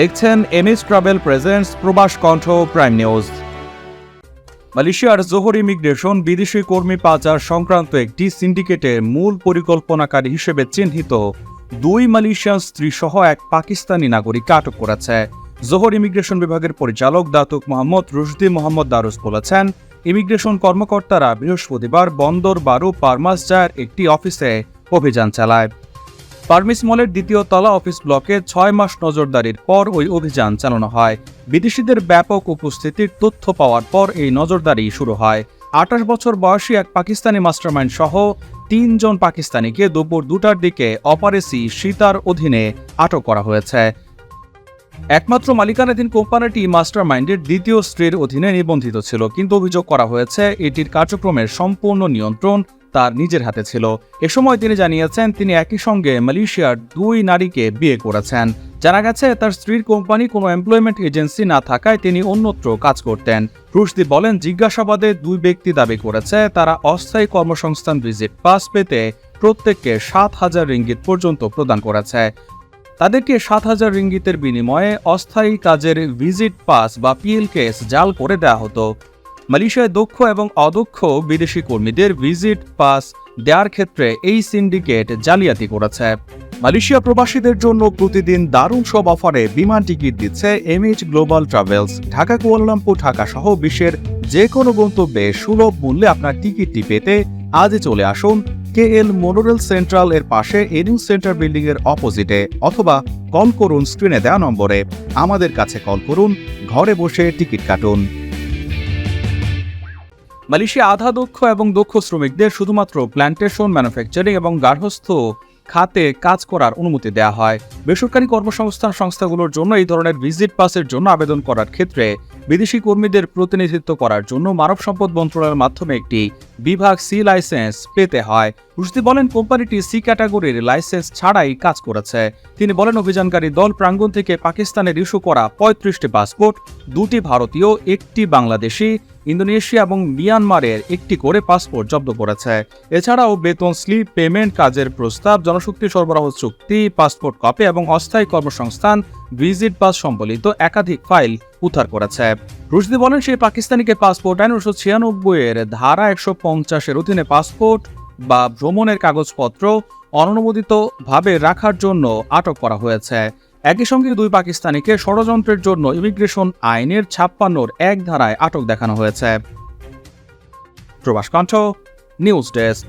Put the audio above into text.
দেখছেন MS travel presents প্রবাস কণ্ঠ প্রাইম নিউজ। মালয়েশিয়ার জোহর ইমিগ্রেশন বিদেশি কর্মী পাচার সংক্রান্ত একটি সিন্ডিকেটের মূল পরিকল্পনাকারী হিসেবে চিহ্নিত। দুই মালয়েশিয়ান স্ত্রী সহ এক পাকিস্তানি নাগরিককে আটক করেছে। জোহর ইমিগ্রেশন বিভাগের পরিচালক Datuk Mohammad Rushdi Mohammad Darus বলেছেন, ইমিগ্রেশন কর্মকর্তারা বৃহস্পতিবার বন্দর বারু পারমাসজার একটি অফিসে অভিযান চালায়। পারমিস মলের দ্বিতীয় তলা অফিস ব্লকে ছয় মাস নজরদারির পর ওই অভিযান চালানো হয়। বিদেশিদের ব্যাপক উপস্থিতির তথ্য পাওয়ার পর এই নজরদারি শুরু হয়। আঠাশ বছর বয়সী এক পাকিস্তানি মাস্টারমাইন্ড সহ তিনজন পাকিস্তানিকে দুপুর দুটার দিকে অপারেসি সীতার অধীনে আটক করা হয়েছে। একমাত্র মালিকানাধীন কোম্পানিটি মাস্টারমাইন্ডের দ্বিতীয় স্ত্রীর অধীনে নিবন্ধিত ছিল, কিন্তু অভিযোগ করা হয়েছে এটির কার্যক্রমের সম্পূর্ণ নিয়ন্ত্রণ তার নিজের হাতে ছিল। এ সময় তিনি জানিয়েছেন, তিনি একই সঙ্গে মালয়েশিয়ার দুই নারীকে বিয়ে করেছেন। জানা গেছে, তার স্ত্রীর কোম্পানি কোনো এমপ্লয়মেন্ট এজেন্সি না থাকায় তিনি অন্যত্র কাজ করতেন। রুশদি বলেন, জিজ্ঞাসাবাদে দুই ব্যক্তি দাবি করেছে, তারা অস্থায়ী কর্মসংস্থান ভিজিট পাস পেতে প্রত্যেককে সাত হাজার রিঙ্গিত পর্যন্ত প্রদান করেছে। তাদেরকে সাত হাজার রিঙ্গিতের বিনিময়ে অস্থায়ী কাজের ভিজিট পাস বা পিএলকেস জাল করে দেওয়া হতো। মালয়েশিয়ায় দক্ষ এবং অদক্ষ বিদেশি কর্মীদের ভিজিট, পাস দেওয়ার ক্ষেত্রে এই সিন্ডিকেট জালিয়াতি করেছে। মালয়েশিয়া প্রবাসীদের জন্য প্রতিদিন দারুণ সব অফারে বিমান টিকিট দিচ্ছে MH global travels. Dhaka, Kuala Lumpur, Dhaka সহ বিশ্বের যে কোনো গন্তব্যে সুলভ মূল্যে আপনার টিকিটটি পেতে আজই চলে আসুন কে এল মোনোরেল সেন্ট্রাল এর পাশে এনিউ সেন্টার বিল্ডিং এর অপোজিটে অথবা কল করুন স্ক্রিনে দেওয়া নম্বরে। আমাদের কাছে কল করুন, ঘরে বসে টিকিট কাটুন। মালয়েশিয়া আধা দক্ষ এবং দক্ষ শ্রমিকদের শুধুমাত্র প্ল্যান্টেশন ম্যানুফ্যাকচারিং এবং গার্হস্থ খাতে কাজ করার অনুমতি দেওয়া হয়। বেসরকারি কর্মসংস্থান সংস্থাগুলোর জন্য এই ধরনের ভিজিট পাসের জন্য আবেদন করার ক্ষেত্রে বিদেশি কর্মীদের প্রতিনিধিত্ব করার জন্য মানব সম্পদ মন্ত্রণালয়ের মাধ্যমে একটি বিভাগ সি লাইসেন্স পেতে হয়। রুশদি বলেন, কোম্পানিটি সি ক্যাটাগরির লাইসেন্স ছাড়াই কাজ করেছে। তিনি বলেন, অভিযানকারী দল প্রাঙ্গণ থেকে পাকিস্তানের ইস্যু করা পঁয়ত্রিশটি পাসপোর্ট, দুটি ভারতীয়, একটি বাংলাদেশি, ইন্দোনেশিয়া এবং মিয়ানমারের একটি করে পাসপোর্ট জব্দ করেছে। এছাড়াও বেতন স্লিপ, পেমেন্ট কাজের প্রস্তাব, জনশক্তি সরবরাহ চুক্তি, পাসপোর্ট কপি এবং অস্থায়ী কর্মসংস্থান, ভিজিট পাস সম্বলিত একাধিক ফাইল উদ্ধার করেছে। রুশদি বলেন, সেই পাকিস্তানিকে পাসপোর্ট আইন উনিশশো ছিয়ানব্বই এর ধারা একশো পঞ্চাশের অধীনে পাসপোর্ট বা ভ্রমণের কাগজপত্র অননুমোদিতভাবে রাখার জন্য আটক করা হয়েছে। একই সঙ্গে দুই পাকিস্তানিকে ষড়যন্ত্রের জন্য ইমিগ্রেশন আইনের ছাপ্পান্নর এক ধারায় আটক দেখানো হয়েছে। প্রবাস কণ্ঠ নিউজ ডেস্ক।